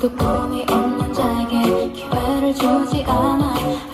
그 꿈이 있는 자에게 기회를 주지 않아.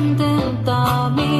intenta mi